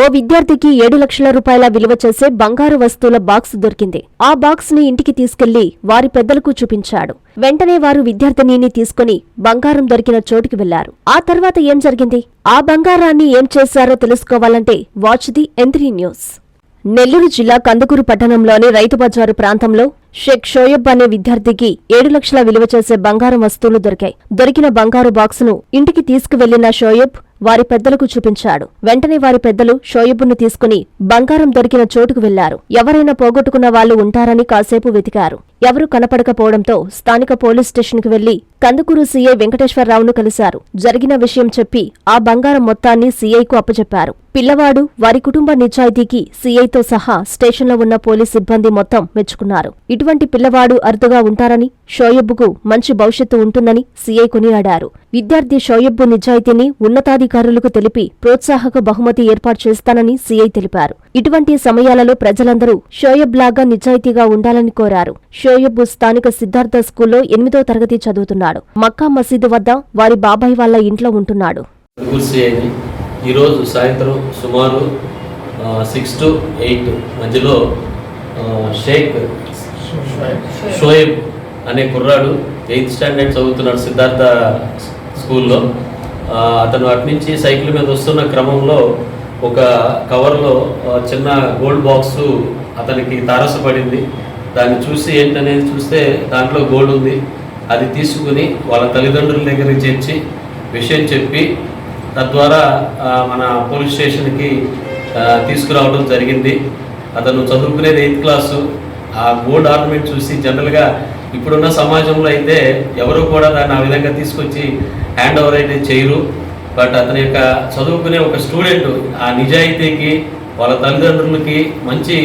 ఓ విద్యార్థికి ఏడు లక్షల రూపాయల విలువ చేసే బంగారు వస్తువుల బాక్స్ దొరికింది. ఆ బాక్స్ని ఇంటికి తీసుకెళ్ళి వారి పెద్దలకు చూపించాడు. వెంటనే వారు విద్యార్థినిని తీసుకుని బంగారం దొరికిన చోటుకి వెళ్ళారు. ఆ తర్వాత ఏం జరిగింది? ఆ బంగారాన్ని ఏం చేశారో తెలుసుకోవాలంటే watch the M three news. Nellore జిల్లా కందుకూరు పట్టణంలోని రైతు బజారు ప్రాంతంలో షేక్ షోయబ్ అనే విద్యార్థికి ఏడు లక్షల విలువ చేసే బంగారం వస్తువులు దొరికాయి. దొరికిన బంగారు బాక్సును ఇంటికి తీసుకువెళ్ళిన షోయబ్ వారి పెద్దలకు చూపించాడు. వెంటనే వారి పెద్దలు షోయబును తీసుకుని బంగారం దొరికిన చోటుకు వెళ్ళారు. ఎవరైనా పోగొట్టుకున్న వాళ్ళు ఉంటారని కాసేపు వెతికారు. ఎవరూ కనపడకపోవడంతో స్థానిక పోలీస్ స్టేషన్కు వెళ్ళి కందుకూరు సీఐ వెంకటేశ్వరరావును కలిశారు. జరిగిన విషయం చెప్పి ఆ బంగారం మొత్తాన్ని సీఐకు అప్పచెప్పారు పిల్లవాడు వారి కుటుంబ నిజాయితీకి సీఐతో సహా స్టేషన్లో ఉన్న పోలీస్ సిబ్బంది మొత్తం మెచ్చుకున్నారు. ఇటువంటి పిల్లవాడు అరుదుగా ఉంటారని షోయబ్బుకు మంచి భవిష్యత్తు ఉంటుందని సీఐ కొనియాడారు. విద్యార్థి షోయబ్బు నిజాయితీని ఉన్నతాధికారులకు తెలిపి ప్రోత్సాహక బహుమతి ఏర్పాటు చేస్తానని సీఐ తెలిపారు. ఇటువంటి సమయాలలో ప్రజలందరూ షోయబ్ లాగా నిజాయితీగా ఉండాలని కోరారు. షోయబ్ స్థానిక సిద్ధార్థ స్కూల్లో ఎనిమిదో తరగతి చదువుతున్నాడు. మక్కా మసీదు వద్ద వారి బాబాయ్ వాళ్ళ ఇంట్లో ఉంటున్నాడు. ఈరోజు సాయంత్రం సుమారు సిక్స్ టు ఎయిట్ మధ్యలో షేక్ షోయబ్ అనే కుర్రాడు ఎయిత్ స్టాండర్డ్ చదువుతున్నాడు సిద్ధార్థ స్కూల్లో. అతను అటు నుంచి సైకిల్ మీద వస్తున్న క్రమంలో ఒక కవర్లో చిన్న గోల్డ్ బాక్స్ అతనికి తారసపడింది. దాన్ని చూసి ఏంటనేది చూస్తే దాంట్లో గోల్డ్ ఉంది. అది తీసుకుని వాళ్ళ తల్లిదండ్రుల దగ్గరికి చేర్చి విషయం చెప్పి తద్వారా మన పోలీస్ స్టేషన్కి తీసుకురావడం జరిగింది. అతను చదువుకునేది ఎయిత్ క్లాసు. ఆ గోల్డ్ ఆర్నమెంట్ చూసి జనరల్గా ఇప్పుడున్న సమాజంలో అయితే ఎవరు కూడా దాన్ని ఆ విధంగా తీసుకొచ్చి హ్యాండ్ ఓవర్ అయితే చేయరు. బట్ అతని యొక్క చదువుకునే ఒక స్టూడెంట్ ఆ నిజాయితీకి వాళ్ళ తల్లిదండ్రులకి మంచి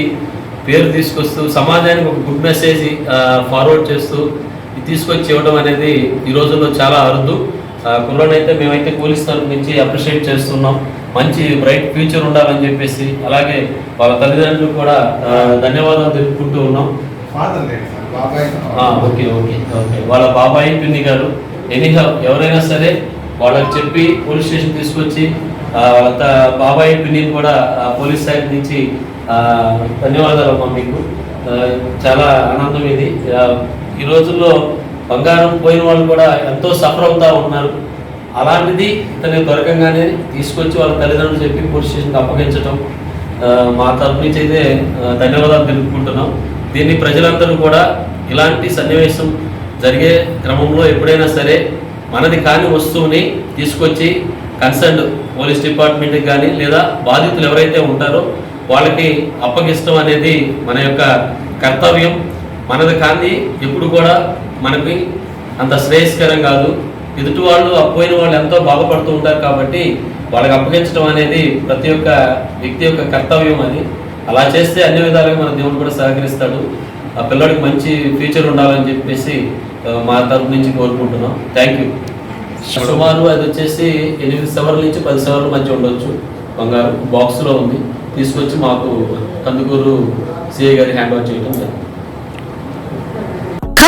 పేరు తీసుకొస్తూ సమాజానికి ఒక గుడ్ మెసేజ్ ఫార్వర్డ్ చేస్తూ తీసుకొచ్చి ఇవ్వడం అనేది ఈ రోజుల్లో చాలా అరుదు. కుర్రోనైతే మేమైతే పోలీస్ తరఫు నుంచి అప్రిషియేట్ చేస్తున్నాం. మంచి బ్రైట్ ఫ్యూచర్ ఉండాలని చెప్పేసి అలాగే వాళ్ళ తల్లిదండ్రులు కూడా ధన్యవాదాలు తెలుపుకుంటూ ఉన్నాం. Okay okay okay. వాళ్ళ బాబాయి పిన్ని గారు ఎనీహా ఎవరైనా సరే వాళ్ళకి చెప్పి పోలీస్ స్టేషన్ తీసుకొచ్చి వాళ్ళ బాబాయి పిన్నిని కూడా పోలీస్ సైడ్ నుంచి ధన్యవాదాలు అమ్మా మీకు. చాలా ఆనందం ఇది. ఈ రోజుల్లో బంగారం పోయిన వాళ్ళు కూడా ఎంతో సఫర్ అవుతూ ఉన్నారు. అలాంటిది ఇతని దొరకంగానే తీసుకొచ్చి వాళ్ళ తల్లిదండ్రులు చెప్పి పోలీస్ స్టేషన్కి అప్పగించడం మా తరపు నుంచి అయితే ధన్యవాదాలు తెలుపుకుంటున్నాం. దీన్ని ప్రజలందరూ కూడా ఇలాంటి సన్నివేశం జరిగే క్రమంలో ఎప్పుడైనా సరే మనది కాని వస్తువుని తీసుకొచ్చి కన్సర్న్ పోలీస్ డిపార్ట్మెంట్కి కానీ లేదా బాధితులు ఎవరైతే ఉంటారో వాళ్ళకి అప్పగిస్తాం అనేది మన యొక్క కర్తవ్యం. మనది కానీ ఎప్పుడు కూడా మనకి అంత శ్రేయస్కరం కాదు. ఎదుటి వాళ్ళు అపోయిన వాళ్ళు ఎంతో బాధపడుతూ ఉంటారు కాబట్టి వాళ్ళకి అప్పగించడం అనేది ప్రతి ఒక్క వ్యక్తి యొక్క కర్తవ్యం అది. అలా చేస్తే అన్ని విధాలుగా మన దేవుడు కూడా సహకరిస్తాడు. ఆ పిల్లడికి మంచి ఫ్యూచర్ ఉండాలని చెప్పేసి మా తరపు నుంచి కోరుకుంటున్నాం. థ్యాంక్ యూ సుమారు అది వచ్చేసి ఎనిమిది సవర్ల నుంచి పది సవర్ల మధ్య ఉండొచ్చు. బంగారు బాక్స్లో ఉంది. తీసుకొచ్చి మాకు కందుకూరు సిఐ గారి హ్యాండ్ ఓవర్ చేయడం జరిగింది.